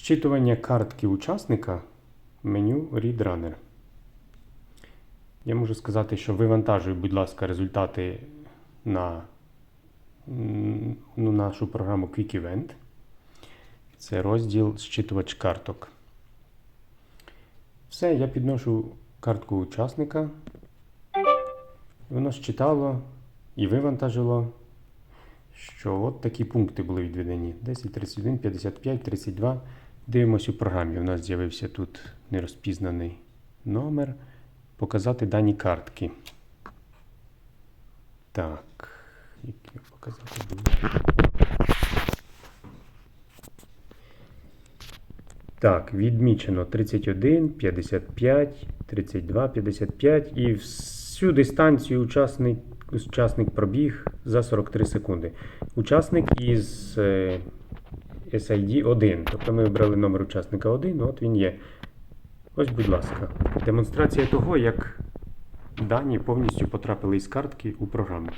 Зчитування картки учасника меню ReadRunner. Я можу сказати, що вивантажуй, будь ласка, результати на ну, нашу програму Quick Event. Це розділ зчитувач карток. Все, я підношу картку учасника. Воно считало і вивантажило, що от такі пункти були відведені: 10, 31, 55, 32. Дивимось у програмі. У нас з'явився тут нерозпізнаний номер. Показати дані картки. Так. Які показати буду? Так, відмічено 31, 55, 32, 55 і всю дистанцію учасник, учасник пробіг за 43 секунди. Учасник із е, SID 1. Тобто ми обрали номер учасника 1, от він є. Ось, будь ласка, демонстрація того, як дані повністю потрапили із картки у програму.